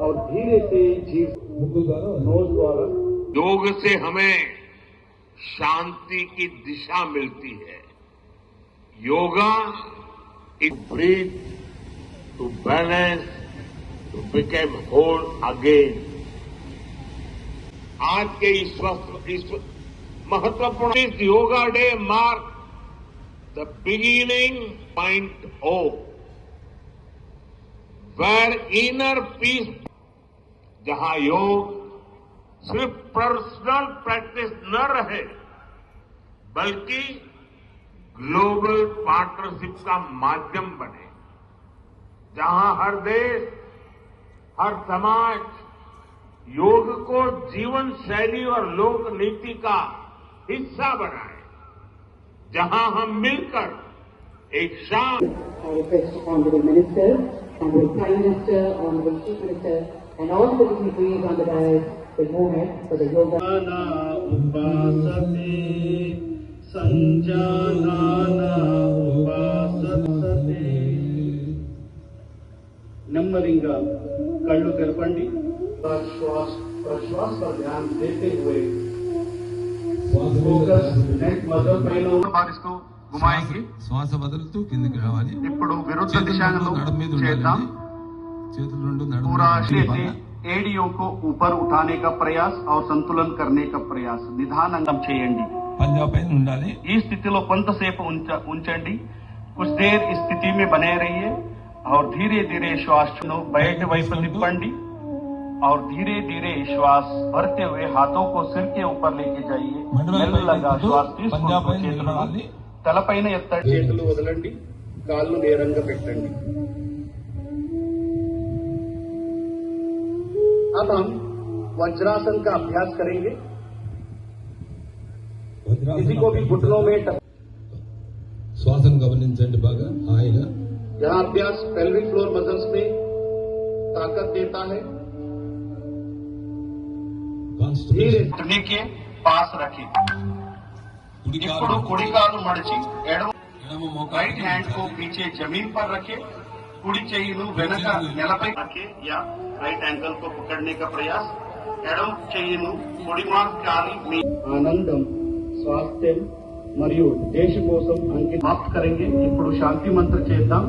और धीरे से जीव नोज़ द्वारा योग से हमें शांति की दिशा मिलती है। Yoga it breathe to balance to became whole again आज के इस वक्त, इस महत्वपूर्ण इस yoga day mark the beginning point of where inner peace जहाँ योग सिर्फ़ पर्सनल प्रैक्टिस न रहे बल्कि ग्लोबल पार्टनरशिप का माध्यम बने जहाँ हर देश हर समाज योग को जीवन शैली और लोक नीति का हिस्सा बनाए जहाँ हम मिलकर एक शांत and the Prime Minister, Honorable Chief Minister, and all the dignitaries on the dais the moment for the yoga. Numbering Kullu करपंडी श्वास श्वास पर ध्यान देते हुए फोकस नेक मदर पहलो और इसको గుమాయించి శ్వాస వదులుతూ కిందికి రావాలి ఇప్పుడు విరుద్ధ చేతులు దిశలో రెండు నడుము మీద చేద్దాం ఉండాలండి చేతులు రెండు నడుము पूरा మీద शरीर ఉండాలి. से एड़ियों को ऊपर उठाने का प्रयास और संतुलन करने का प्रयास నిదానంగా చేయండి పంజా పైన ఉండాలి ఈ స్థితిలో కొంతసేపు ఉంచ ఉంచండి कुछ देर इस स्थिति में बने रहिए और धीरे धीरे श्वास ను బయట వైపు తిప్పండి और धीरे धीरे श्वास भरते हुए हाथों को सिर के ऊपर लेके जाइए మండలం పైన మెల్లగా తిప్పుతూ శ్వాస పంజా తీసుకుంటూ పైన చేతులను నిలబడాలి తలపైన ఎత్తండి చేతులు వదలండి కాళ్ళు నేరంగా పెట్టండి अब हम वज्रासन का अभ्यास करेंगे किसी को भी घुटनों में टक- శ్వాసను గమనించండి బాగా హాయిగా यह अभ्यास पेल्विक फ्लोर मसल्स में ताकत देता है धीरे కాన్స్టిట్యూషన్ నీకే పాస్ రఖి కుడి ఇప్పుడు కుడి కాలు మడిచి ఎడమ రైట్ హ్యాండ్ को पीछे जमीन पर रखे कुड़ी చెయ్యిను వెనక నెలపై या राइट एंकल को पकड़ने का प्रयास ఎడమ చెయ్యిను పొడిమా కాలి మీ ఆనందం స్వాస్థ్యం మరియు దేశ కోసం అంకితం. సమాప్త కरेंगे ఇప్పుడు శాంతి మంత్ర చేద్దాం.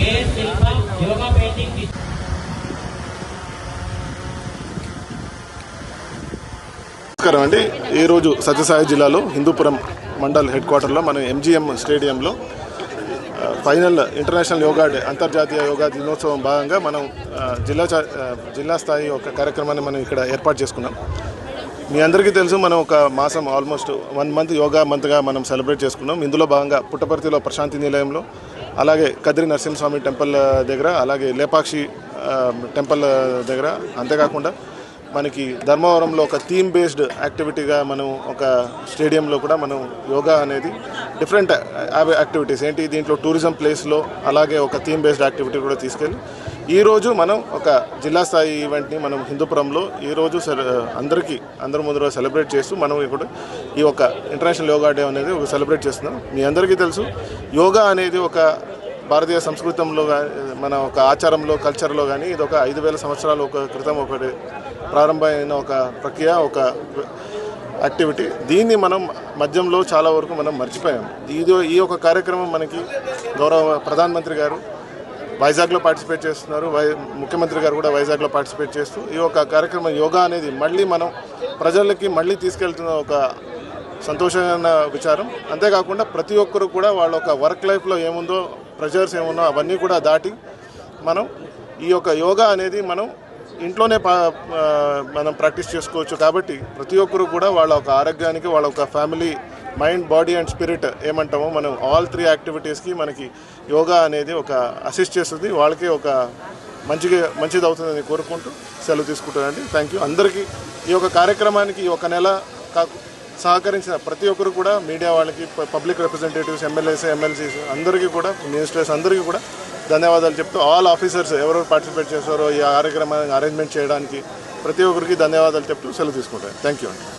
ఏ యోగా పెయింటింగ్ నమస్కారం అండి. ఈరోజు సత్యసాయి జిల్లాలో హిందూపురం మండల్ హెడ్ క్వార్టర్లో మనం ఎంజిఎం స్టేడియంలో ఫైనల్ ఇంటర్నేషనల్ యోగా డే అంతర్జాతీయ యోగా దినోత్సవం భాగంగా మనం జిల్లా జిల్లా స్థాయి ఒక కార్యక్రమాన్ని మనం ఇక్కడ ఏర్పాటు చేసుకున్నాం. మీ అందరికీ తెలుసు మనం ఒక మాసం ఆల్మోస్ట్ వన్ మంత్ యోగా మంత్గా మనం సెలబ్రేట్ చేసుకున్నాం. ఇందులో భాగంగా పుట్టపర్తిలో ప్రశాంతి నిలయంలో అలాగే కదిరి నరసింహస్వామి టెంపుల్ దగ్గర అలాగే లేపాక్షి టెంపుల్ దగ్గర అంతేకాకుండా మనకి ధర్మవరంలో ఒక థీమ్ బేస్డ్ యాక్టివిటీగా మనం ఒక స్టేడియంలో కూడా మనం యోగా అనేది డిఫరెంట్ యాక్టివిటీస్. ఏంటి? దీంట్లో టూరిజం ప్లేస్లో అలాగే ఒక థీమ్ బేస్డ్ యాక్టివిటీ కూడా తీసుకెళ్ళి ఈరోజు మనం ఒక జిల్లా స్థాయి ఈవెంట్ని మనం హిందూపురంలో ఈరోజు సెల- అందరికీ అందరి ముందర సెలబ్రేట్ చేస్తూ మనం ఇప్పుడు ఈ ఒక ఇంటర్నేషనల్ యోగా డే అనేది ఒక సెలబ్రేట్ చేస్తున్నాం. మీ అందరికీ తెలుసు యోగా అనేది ఒక భారతీయ సంస్కృతంలో మన ఒక ఆచారంలో కల్చర్లో కానీ ఇది ఒక ఐదు వేల సంవత్సరాల ఒక క్రితం ఒకటి ప్రారంభమైన ఒక ప్రక్రియ ఒక యాక్టివిటీ దీన్ని మనం మధ్యంలో చాలా వరకు మనం మర్చిపోయాం. ఇది ఈ ఒక కార్యక్రమం మనకి గౌరవ ప్రధానమంత్రి గారు వైజాగ్లో పార్టిసిపేట్ చేస్తున్నారు. వై ముఖ్యమంత్రి గారు కూడా వైజాగ్లో పార్టిసిపేట్ చేస్తూ ఈ ఒక కార్యక్రమం యోగా అనేది మళ్ళీ మనం ప్రజలకి మళ్ళీ తీసుకెళ్తున్న ఒక సంతోషమైన విచారం. అంతేకాకుండా ప్రతి ఒక్కరు కూడా వాళ్ళ ఒక వర్క్ లైఫ్లో ఏముందో ప్రెషర్స్ ఏమున్నా అవన్నీ కూడా దాటి మనం ఈ యొక్క యోగా అనేది మనం ఇంట్లోనే పా మనం ప్రాక్టీస్ చేసుకోవచ్చు కాబట్టి ప్రతి ఒక్కరు కూడా వాళ్ళ ఒక ఆరోగ్యానికి వాళ్ళ ఒక family mind body and spirit ఏమంటామో మనం ఆల్ త్రీ యాక్టివిటీస్కి మనకి యోగా అనేది ఒక అసిస్ట్ చేస్తుంది. వాళ్ళకి ఒక మంచిగా మంచిది అవుతుందని కోరుకుంటూ సెలవు తీసుకుంటానండి థ్యాంక్ యూ అందరికీ ఈ యొక్క కార్యక్రమానికి ఈ ఒక నెల కాకు సహకరించిన ప్రతి ఒక్కరు కూడా మీడియా వాళ్ళకి పబ్లిక్ రిప్రజెంటేటివ్స్ ఎమ్మెల్యేస్ ఎమ్మెల్సీస్ అందరికీ కూడా మినిస్టర్స్ అందరికీ కూడా ధన్యవాదాలు చెప్తూ ఆల్ ఆఫీసర్స్ ఎవరెవరు పార్టిసిపేట్ చేస్తారో ఈ కార్యక్రమాన్ని అరేంజ్మెంట్ చేయడానికి ప్రతి ఒక్కరికి ధన్యవాదాలు చెప్తూ సెలవు తీసుకుంటాను. థ్యాంక్ యూ అండి.